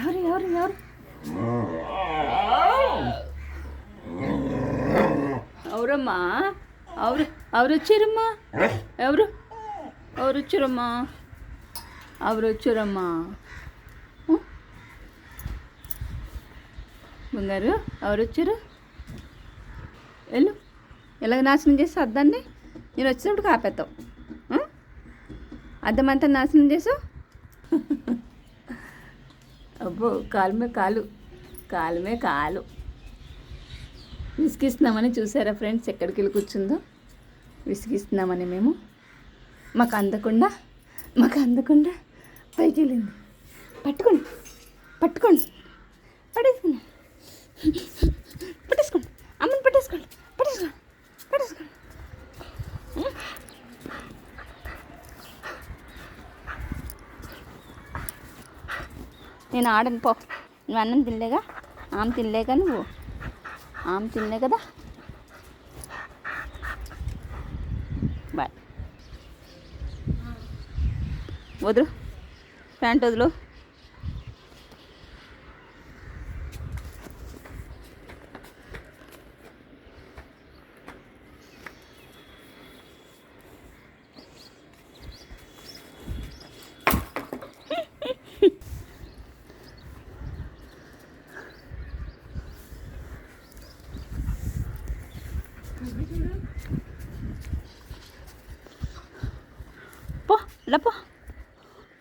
ఎవరు ఎవరు ఎవరు? ఎవరమ్మా ఎవరు ఎవరు వచ్చారమ్మా ఎవరు? ఎవరు వచ్చారమ్మా ఎవరు వచ్చారమ్మా బంగారు ఎవరు వచ్చారు వెళ్ళు. ఎలాగ నాశనం చేసి అద్దాన్ని నేను వచ్చినప్పుడు కాపేస్తావు అద్దమంతా నాశనం చేసావు? అబ్బో కాలుమే కాలు. కాలుమే కాలు. విసిగిస్తున్నామని చూసారా ఫ్రెండ్స్? ఎక్కడికి వెళ్ళి కూర్చుందో? విసిగిస్తున్నామని మేము. మాకు అందకుండా మాకు అందకుండా పైకి వెళ్ళింది. పట్టుకోండి పట్టుకోండి. నేను ఆడను పో. నువ్వు అన్నం తినలేగా? ఆమె తినలేగా నువ్వు? ఆమె తినలే కదా? బాయ్. వదులు. ప్యాంట్ వదులు. పో ఇలా పో.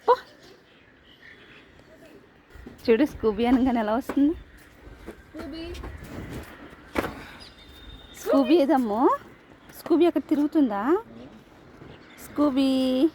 పో. చూడు స్కూబీ అనగానే ఎలా వస్తుంది? స్కూబీ. ఏదమ్మో? స్కూబీ అక్కడ తిరుగుతుందా? స్కూబీ.